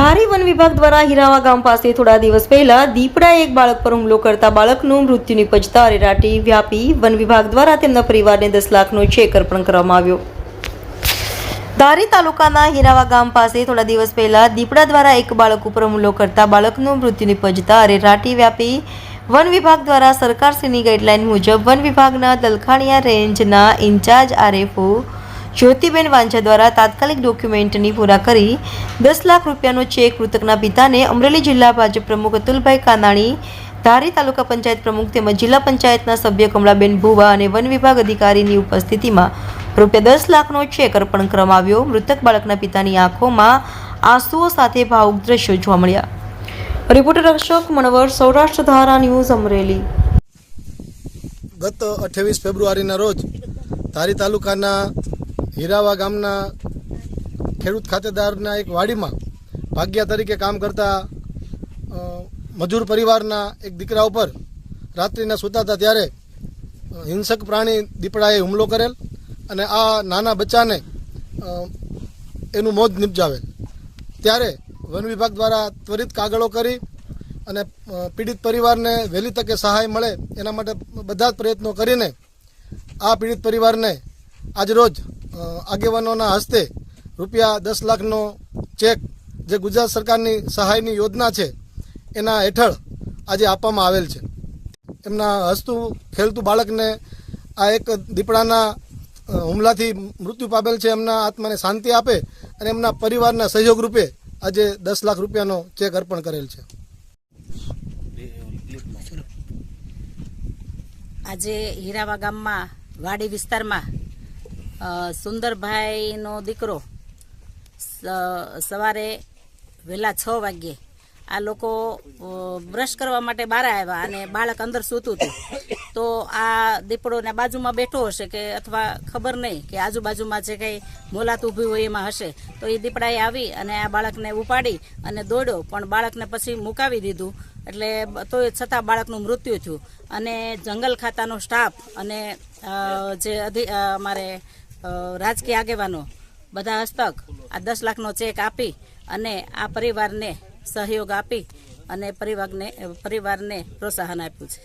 ધારી one વિભાગ દ્વારા હિરાવા ગામ પાસે થોડા દિવસ પહેલા દીપડા એક બાળક પર હુમલો કરતા બાળકનું મૃત્યુ નિપજતા અરેરાટી વ્યાપી વન વિભાગ દ્વારા તેમના પરિવારને દસ લાખનો ચેક અર્પણ કરવામાં આવ્યો. ધારી તાલુકાના હિરાવા ગામ પાસે થોડા દિવસ પહેલા દીપડા દ્વારા એક બાળક ઉપર હુમલો કરતા બાળકનું મૃત્યુ નિપજતા અરેરાટી વ્યાપી વન વિભાગ દ્વારા સરકારશ્રીની ગાઈડલાઈન મુજબ વન વિભાગના દલખાણીયા રેન્જના ઇન્ચાર્જ આરએફઓ જ્યોતિબેન વાંઝા દ્વારા તાત્કાલિક ડોક્યુમેન્ટની પૂરા કરી દસ લાખ રૂપિયાનો ચેક મૃતકના પિતાને અમરેલી જિલ્લા ભાજપ પ્રમુખ અતુલભાઈ કાનાણી, ધારી તાલુકા પંચાયત પ્રમુખ તેમજ જિલ્લા પંચાયતના સભ્ય કમળાબેન ભુવા અને વન વિભાગ અધિકારીની ઉપસ્થિતિમાં રૂપિયા દસ લાખનો ચેક અર્પણ કરવામાં આવ્યો. મૃતક બાળકના પિતાની આંખોમાં આંસુઓ સાથે ભાવુક દ્રશ્યો જોવા મળ્યા. રિપોર્ટર અશોક મણવર સૌરાષ્ટ્ર ધારા ન્યૂઝ, અમરેલી. ગત અઠ્યાવીસ ફેબ્રુઆરીના રોજ ધારી તાલુકાના હીરાવા ગામના ખેડૂત ખાતેદારના એક વાડીમાં ભાગ્યા તરીકે કામ કરતા મજૂર પરિવારના એક દીકરા ઉપર રાત્રિના સૂતા હતા ત્યારે હિંસક પ્રાણી દીપડાએ હુમલો કરેલ અને આ નાના બચ્ચાને એનું મોત નિપજાવેલ. ત્યારે વન વિભાગ દ્વારા ત્વરિત કાગળો કરી અને પીડિત પરિવારને વહેલી તકે સહાય મળે એના માટે બધા જ પ્રયત્નો કરીને આ પીડિત પરિવારને આજરોજ આગેવાનોના હસ્તે રૂપિયા દસ લાખનો ચેક જે ગુજરાત સરકારની સહાયની યોજના છે, એના હેઠળ આજે આપવામાં આવેલ છે. એમના હસતું ખેલતું બાળકને આ એક દીપડાના હુમલાથી મૃત્યુ પામેલ છે, એમના આત્માને શાંતિ આપે અને એમના પરિવારના સહયોગ રૂપે આજે દસ લાખ રૂપિયાનો ચેક અર્પણ કરેલ છે. આજે હીરાવા ગામમાં વાડી વિસ્તારમાં સુંદરભાઈનો દીકરો સવારે વહેલા છ વાગ્યે આ લોકો બ્રશ કરવા માટે બહાર આવ્યા અને બાળક અંદર સૂતું હતું. તો આ દીપડોને બાજુમાં બેઠો હશે કે અથવા ખબર નહીં કે આજુબાજુમાં જે કંઈ મોલાત ઊભી હોય એમાં હશે. તો એ દીપડાએ આવી અને આ બાળકને ઉપાડી અને દોડ્યો, પણ બાળકને પછી મુકાવી દીધું. એટલે તો છતાં બાળકનું મૃત્યુ થયું. અને જંગલ ખાતાનો સ્ટાફ અને જે અધિ અમારે રાજકીય આગેવાનો બધા હસ્તક આ દસ લાખનો ચેક આપી અને આ પરિવારને સહયોગ આપી અને પરિવારને પરિવારને પ્રોત્સાહન આપ્યું છે.